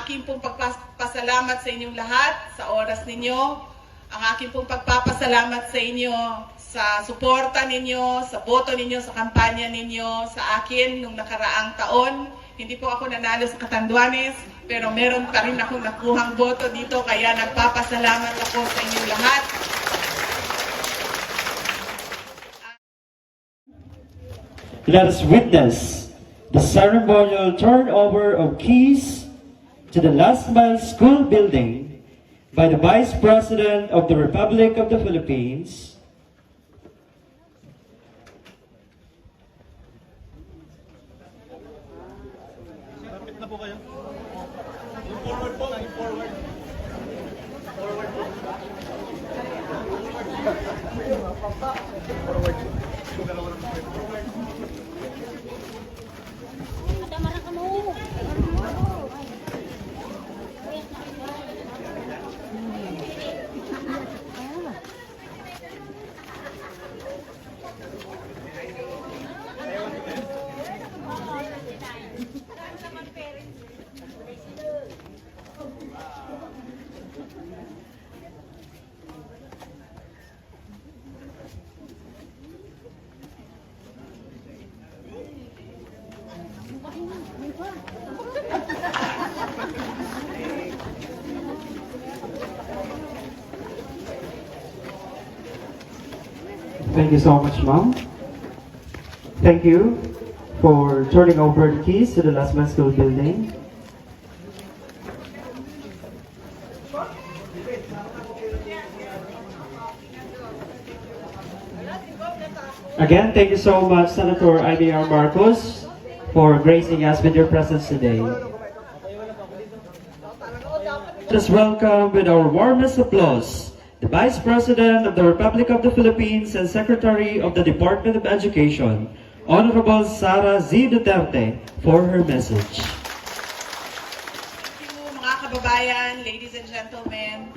aking pong pagpapasalamat sa inyong lahat sa oras ninyo. Ang aking pong pagpapasalamat sa inyo sa suporta ninyo, sa boto ninyo, sa kampanya ninyo, sa akin nung nakaraang taon. Hindi po ako nanalo sa Katanduanes, pero meron pa rin akong nakuhang boto dito, kaya nagpapasalamat ako sa inyong lahat. Let us witness the ceremonial turnover of keys to the Last Mile School building by the Vice President of the Republic of the Philippines, Tama ka Thank you so much, Ma'am. Thank you for turning over the keys to the Last Mile School building. Again, thank you so much, Senator IBR Marcos, for gracing us with your presence today. Let welcome with our warmest applause the Vice President of the Republic of the Philippines and Secretary of the Department of Education, Honorable Sara Z. Duterte, for her message. Thank you mga kababayan, ladies and gentlemen.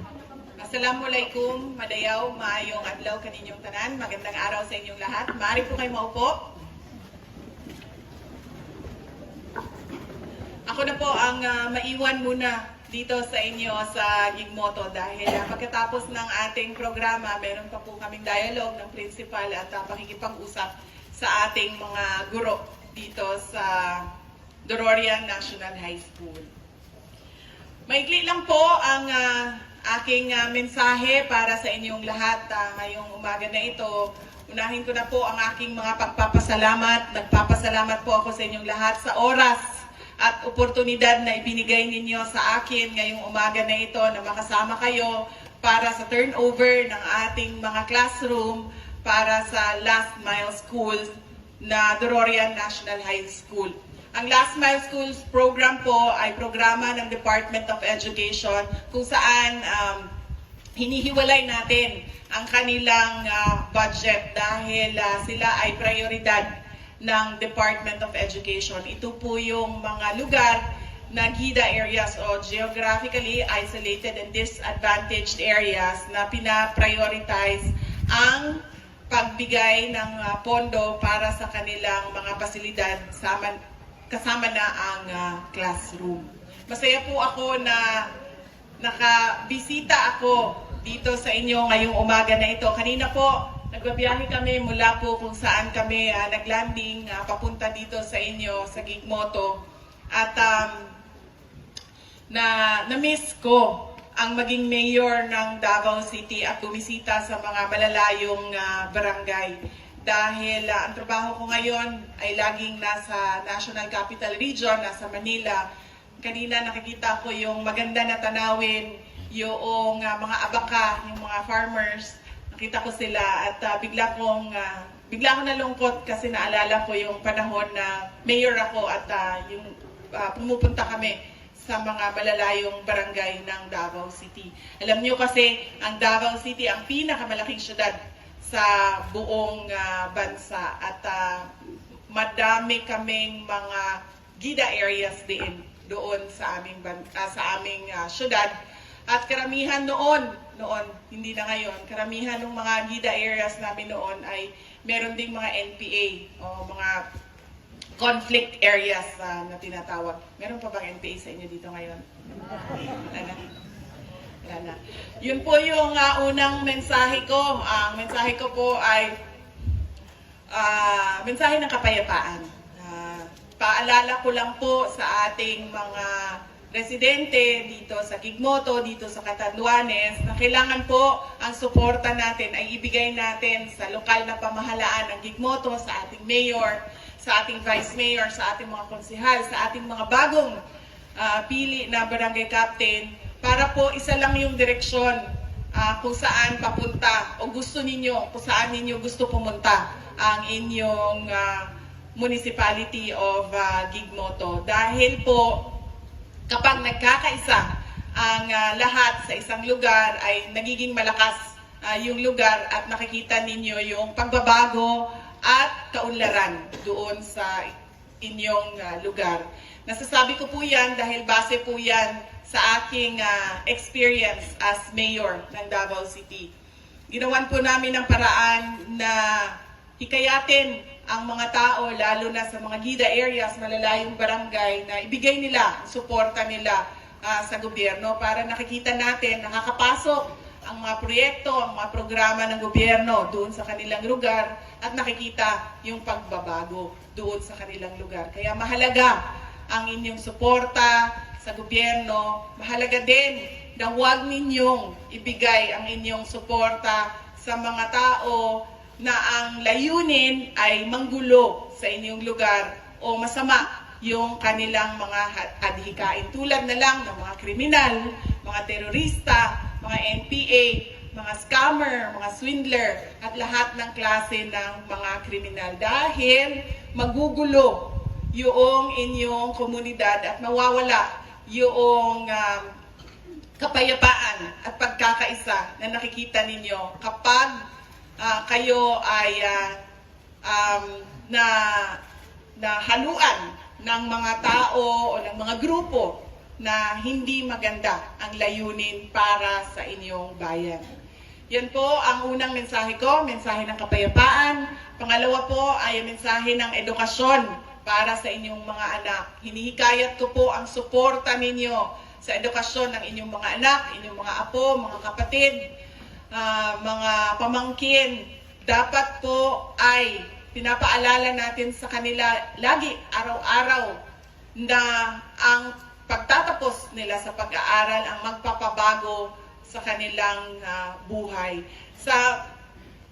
Assalamualaikum, madayaw, maayong adlaw kaninyong tanan. Magandang araw sa inyong lahat. Maaari po kayo maupo. Ako na po ang ah, maiwan muna dito sa inyo sa Gigmoto dahil ah, pagkatapos ng ating programa, meron pa po kaming dialogue ng principal at uh, pakikipag-usap sa ating mga guro dito sa Dororian National High School. Maikli lang po ang ah, aking ah, mensahe para sa inyong lahat ah, ngayong umaga na ito. Unahin ko na po ang aking mga pagpapasalamat. Nagpapasalamat po ako sa inyong lahat sa oras at oportunidad na ibinigay ninyo sa akin ngayong umaga na ito na makasama kayo para sa turnover ng ating mga classroom para sa Last Mile School na Dororian National High School. Ang Last Mile Schools program po ay programa ng Department of Education kung saan um, hinihiwalay natin ang kanilang ah, budget dahil ah, sila ay prioridad ng Department of Education. Ito po yung mga lugar na GIDA areas o geographically isolated and disadvantaged areas na pina-prioritize ang pagbigay ng ah, pondo para sa kanilang mga pasilidad sama, kasama na ang ah, classroom. Masaya po ako na nakabisita ako dito sa inyo ngayong umaga na ito. Kanina po, nagbabiyahe kami mula po kung saan kami ah, naglanding ah, papunta dito sa inyo sa Gigmoto. At um, na na-miss ko ang maging mayor ng Davao City at bumisita sa mga malalayong ah, barangay. Dahil ah, ang trabaho ko ngayon ay laging nasa National Capital Region, nasa Manila. Kanina nakikita ko yung maganda na tanawin, yung ah, mga abaka, yung mga farmers. Nakita ko sila at ah, bigla kong ah, bigla akong nalungkot kasi naalala ko yung panahon na mayor ako at ah, yung ah, pumupunta kami sa mga malalayong barangay ng Davao City. Alam niyo kasi, ang Davao City ang pinakamalaking syudad sa buong ah, bansa at ah, madami kaming mga gida areas din doon sa aming ah, sa aming ah, syudad at karamihan noon noon hindi na ngayon karamihan ng mga gida areas namin noon ay meron ding mga NPA o mga conflict areas ah, na tinatawag. Meron pa bang NPA sa inyo dito ngayon? Wala na. Yun po yung ah, unang mensahe ko. Ang mensahe ko po ay ah, mensahe ng kapayapaan. Ah, paalala ko lang po sa ating mga residente dito sa Gigmoto, dito sa Catanduanes, na kailangan po ang suporta natin ay ibigay natin sa lokal na pamahalaan ng Gigmoto, sa ating mayor, sa ating vice mayor, sa ating mga konsihal, sa ating mga bagong ah, pili na barangay captain para po isa lang yung direksyon ah, kung saan papunta o gusto ninyo, kung saan ninyo gusto pumunta ang inyong ah, municipality of ah, Gigmoto. Dahil po kapag nagkakaisa ang ah, lahat sa isang lugar ay nagiging malakas ah, yung lugar at nakikita ninyo yung pagbabago at kaunlaran doon sa inyong ah, lugar. Nasasabi ko po yan dahil base po yan sa aking ah, experience as mayor ng Davao City. Ginawan po namin ng paraan na hikayatin ang mga tao, lalo na sa mga gida areas, malalayong barangay, na ibigay nila suporta nila ah, sa gobyerno para nakikita natin nakakapasok ang mga proyekto, ang mga programa ng gobyerno doon sa kanilang lugar at nakikita yung pagbabago doon sa kanilang lugar. Kaya mahalaga ang inyong suporta sa gobyerno. Mahalaga din na huwag ninyong ibigay ang inyong suporta sa mga tao na ang layunin ay manggulo sa inyong lugar o masama yung kanilang mga adhikain. Tulad na lang ng mga kriminal, mga terorista, mga NPA, mga scammer, mga swindler, at lahat ng klase ng mga kriminal. Dahil magugulo yung inyong komunidad at mawawala yung um, kapayapaan at pagkakaisa na nakikita ninyo kapag ah, kayo ay ah, um, na na haluan ng mga tao o ng mga grupo na hindi maganda ang layunin para sa inyong bayan. Yan po ang unang mensahe ko, mensahe ng kapayapaan. Pangalawa po ay mensahe ng edukasyon para sa inyong mga anak. Hinihikayat ko po ang suporta ninyo sa edukasyon ng inyong mga anak, inyong mga apo, mga kapatid, ah, mga pamangkin. Dapat po ay pinapaalala natin sa kanila lagi, araw-araw, na ang pagtatapos nila sa pag-aaral ang magpapabago sa kanilang ah, buhay. Sa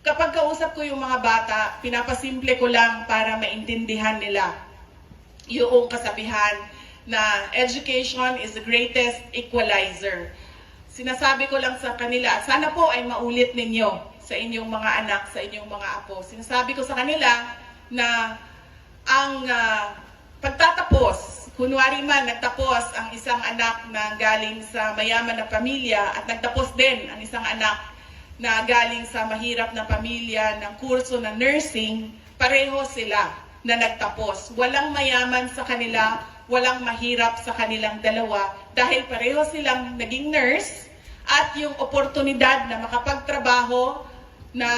kapag kausap ko yung mga bata, pinapasimple ko lang para maintindihan nila yung kasabihan na education is the greatest equalizer. Sinasabi ko lang sa kanila, sana po ay maulit ninyo sa inyong mga anak, sa inyong mga apo. Sinasabi ko sa kanila na ang ah, pagtatapos, kunwari man nagtapos ang isang anak na galing sa mayaman na pamilya at nagtapos din ang isang anak na galing sa mahirap na pamilya ng kurso ng nursing, pareho sila na nagtapos. Walang mayaman sa kanila, walang mahirap sa kanilang dalawa dahil pareho silang naging nurse at yung oportunidad na makapagtrabaho na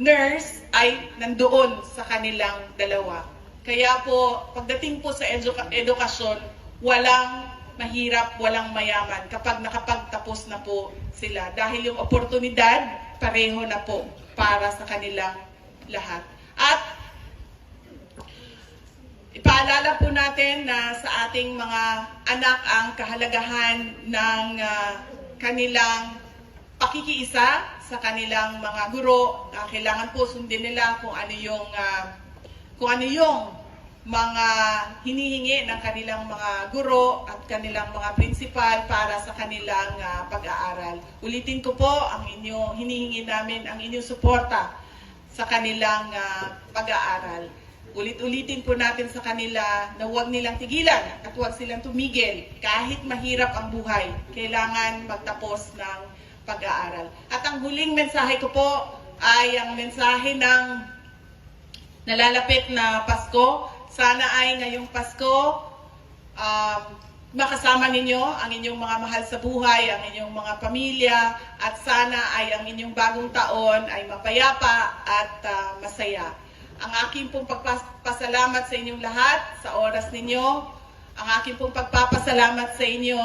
nurse ay nandoon sa kanilang dalawa. Kaya po, pagdating po sa eduka- edukasyon, walang mahirap, walang mayaman kapag nakapagtapos na po sila. Dahil yung oportunidad, pareho na po para sa kanilang lahat. At ipaalala po natin na sa ating mga anak ang kahalagahan ng ah, kanilang pakikiisa sa kanilang mga guro. Ah, kailangan po sundin nila kung ano yung ah, kung ano yung mga hinihingi ng kanilang mga guro at kanilang mga principal para sa kanilang ah, pag-aaral. Ulitin ko po ang inyo hinihingi namin ang inyong suporta sa kanilang ah, pag-aaral. Ulit-ulitin po natin sa kanila na huwag nilang tigilan at huwag silang tumigil kahit mahirap ang buhay. Kailangan magtapos ng pag-aaral. At ang huling mensahe ko po ay ang mensahe ng nalalapit na Pasko. Sana ay ngayong Pasko, um, makasama ninyo ang inyong mga mahal sa buhay, ang inyong mga pamilya, at sana ay ang inyong bagong taon ay mapayapa at ah, masaya. Ang aking pong pagpapasalamat sa inyong lahat sa oras ninyo. Ang aking pong pagpapasalamat sa inyo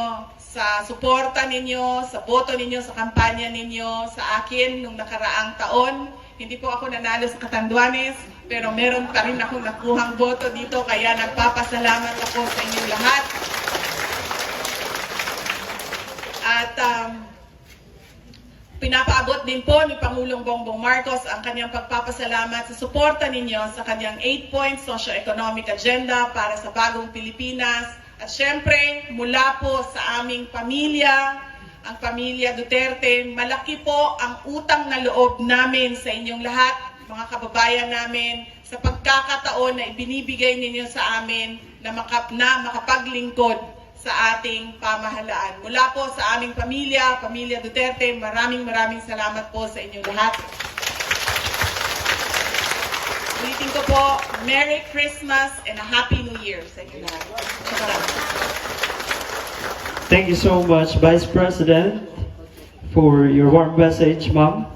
sa suporta ninyo, sa boto ninyo, sa kampanya ninyo sa akin nung nakaraang taon. Hindi po ako nanalo sa Katanduanes, pero meron pa rin akong nakuhang boto dito, kaya nagpapasalamat ako sa inyong lahat. At um, Pinapaabot din po ni Pangulong Bongbong Marcos ang kanyang pagpapasalamat sa suporta ninyo sa kanyang 8-point socio-economic agenda para sa bagong Pilipinas. At syempre, mula po sa aming pamilya, ang pamilya Duterte, malaki po ang utang na loob namin sa inyong lahat, mga kababayan namin, sa pagkakataon na ibinibigay ninyo sa amin na, makap na makapaglingkod sa ating pamahalaan. Mula po sa aming pamilya, pamilya Duterte, maraming maraming salamat po sa inyong lahat. Ulitin ko po, Merry Christmas and a Happy New Year sa inyong lahat. Thank you so much, Vice President, for your warm message, ma'am.